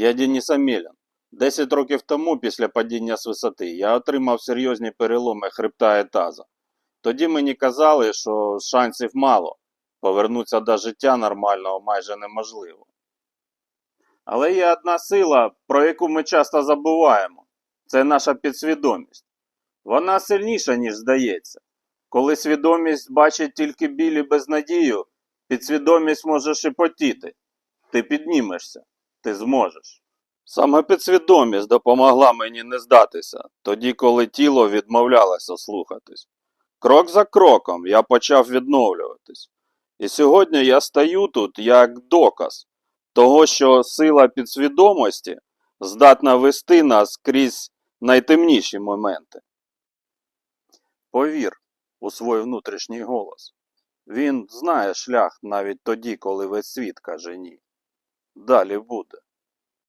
Я Деніс Амелін. Десять років тому, після падіння з висоти, я отримав серйозні переломи хребта і таза. Тоді мені казали, що шансів мало, повернутися до життя нормального майже неможливо. Але є одна сила, про яку ми часто забуваємо це наша підсвідомість. Вона сильніша, ніж здається. Коли свідомість бачить тільки біль і безнадію, підсвідомість може шепотіти. Ти піднімешся, ти зможеш. Саме підсвідомість допомогла мені не здатися, тоді, коли тіло відмовлялося слухатись. Крок за кроком я почав відновлюватись. І сьогодні я стою тут як доказ того, що сила підсвідомості здатна вести нас крізь найтемніші моменти. Повір у свій внутрішній голос. Він знає шлях навіть тоді, коли весь світ каже ні. Далі буде.